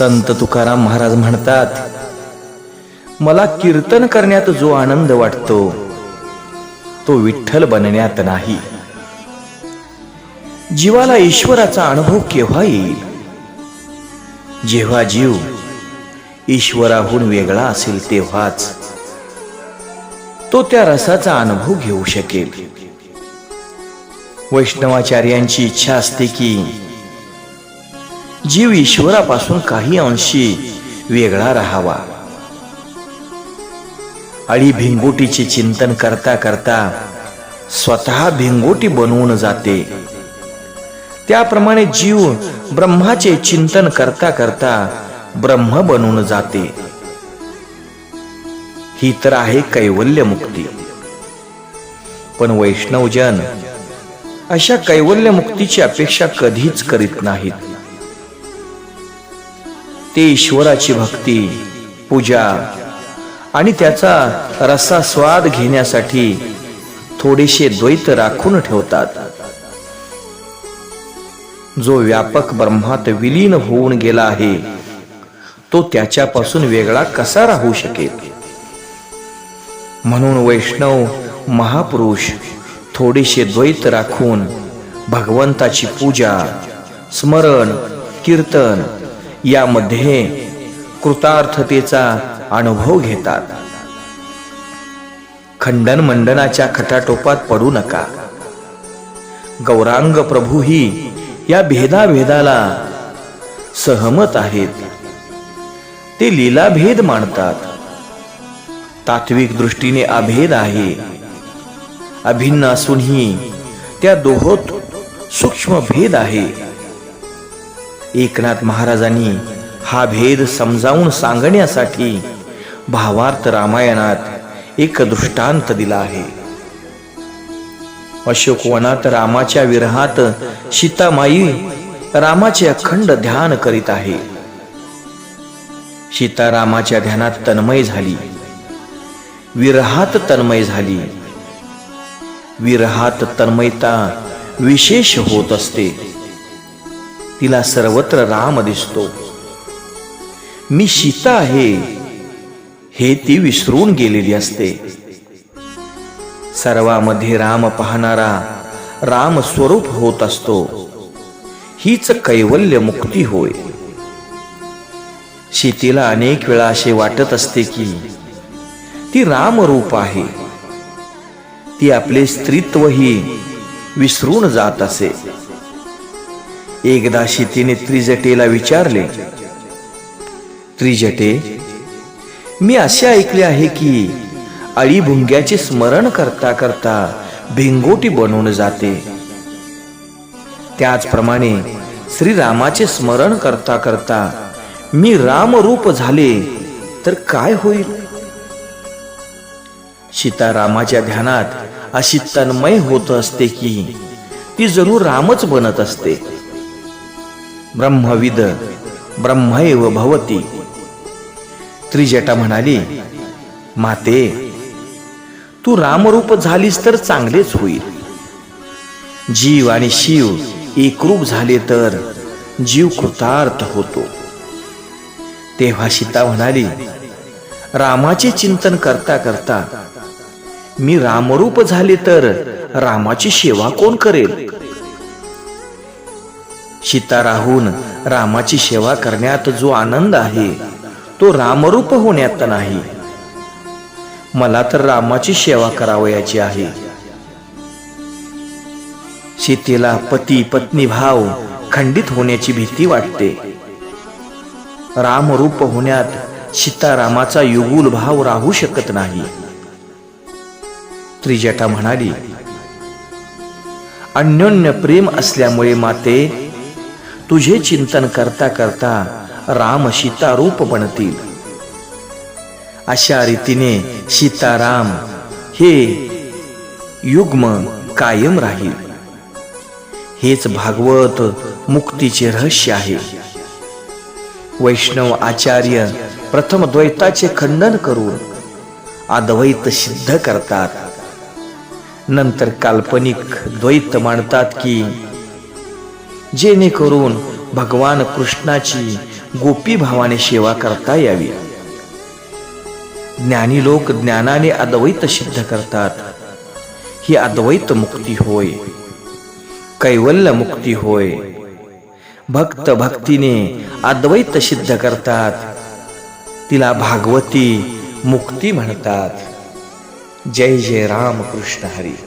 संत तुकाराम महाराज म्हणतात मला कीर्तन करण्यात जो आनंद वाटतो तो विठ्ठल बनण्यात नाही. जीवाला ईश्वराचा अनुभव केव्हा येईल? जेव्हा जीव ईश्वराहून वेगळा असेल तेव्हाच तो त्या रसाचा अनुभव घेऊ शकेल. वैष्णवाचार्यांची इच्छा असते की जीव ईश्वरापासून काही अंशी वेगळा राहावा. अळी भिंगोटीचे चिंतन करता करता स्वतः भिंगोटी बनवून जाते. त्याप्रमाणे जीव ब्रह्माचे चिंतन करता करता ब्रह्म बनून जाते. ही तर आहे कैवल्य मुक्ती पण वैष्णवजन अशा कैवल्य मुक्तीची अपेक्षा कधीच करीत नाहीत. ते ईश्वराची भक्ती पूजा आणि त्याचा रसास्वाद घेण्यासाठी थोडेसे द्वैत राखून ठेवतात. जो व्यापक ब्रह्मात विलीन होऊन गेला आहे तो त्याच्यापासून वेगळा कसा राहू शकेल? म्हणून वैष्णव महापुरुष थोडेसे द्वैत राखून भगवंताची पूजा स्मरण कीर्तन यामध्ये कृतार्थतेचा अनुभव घेतात. खंडन मंडनाच्या खटाटोपात पडू नका. गौरांग प्रभूही या भेदाभेदाला सहमत आहेत. ते लीलाभेद मानतात. तात्विक दृष्टीने अभेद आहे. अभिन्न असूनही त्या दोहोत सूक्ष्म भेद आहे. एकनाथ महाराजांनी हा भेद समजावून सांगण्यासाठी भावार्थ रामायणात एक दृष्टांत दिला आहे. अशोकवनात रामाच्या विरहात सीतामाई रामाचे अखंड ध्यान करीत आहे. सीता रामाच्या ध्यानात तन्मय झाली. विरहात तन्मय झाली. विरहात तन्मयता विशेष होत असते. तिला सर्वत्र राम दिसतो. मी सीता आहे हे ती विसरून गेलेली असते. सर्वामध्ये राम पाहणारा राम स्वरूप होत असतो. हीच कैवल्य मुक्ती होय. सीतेला अनेक वेळा असे वाटत असते की ती रामरूप आहे. ती आपले स्त्रीत्वही विसरून जात असे. एकदा तिने त्रिजटेला विचारले त्रिजटे मी असे ऐकले आहे की अळीभुंग्याचे स्मरण करता करता भिंगोटी बनवून जाते. त्याचप्रमाणे श्रीरामाचे स्मरण करता करता मी रामरूप झाले तर काय होईल? सीतारामाच्या ध्यानात अशी तन्मय होत असते की ती जणू रामच बनत असते. ब्रह्मविद ब्रह्मैव भवती। त्रिजटा म्हणाली माते तू रामरूप झालीस तर चांगलेच होईल. जीव आणि शिव एकरूप झाले तर जीव कृतार्थ होतो. तेव्हा सीता म्हणाली रामाचे चिंतन करता करता मी रामरूप झाले तर रामाची सेवा कोण करेल? सीता राहून रामाची सेवा करण्यात जो आनंद आहे तो रामरूप होण्यात नाही. मला तर रामाची सेवा करावयाची आहे. सीतेला पती पत्नी भाव खंडित होण्याची भीती वाटते. रामरूप होण्यात सीतारामाचा युगुल भाव राहू शकत नाही. त्रिजटा म्हणाली अन्योन्य प्रेम असल्यामुळे माते तुझे चिंतन करता करता राम सीतारूप बनतील. अशा रीतीने सीताराम हे युग्म कायम राहील. हेच भागवत मुक्तीचे रहस्य आहे. वैष्णव आचार्य प्रथम द्वैताचे खंडन करून अद्वैत सिद्ध करतात. नंतर काल्पनिक द्वैत मांडतात की जेणेकरून भगवान कृष्णाची गोपी भावाने सेवा करता यावी. ज्ञानी लोक ज्ञानाने अद्वैत सिद्ध करतात. ही अद्वैत मुक्ती होय. कैवल्य मुक्ती होय. भक्त भक्तीने अद्वैत सिद्ध करतात. तिला भागवती मुक्ती म्हणतात. जय जय राम कृष्ण हरी.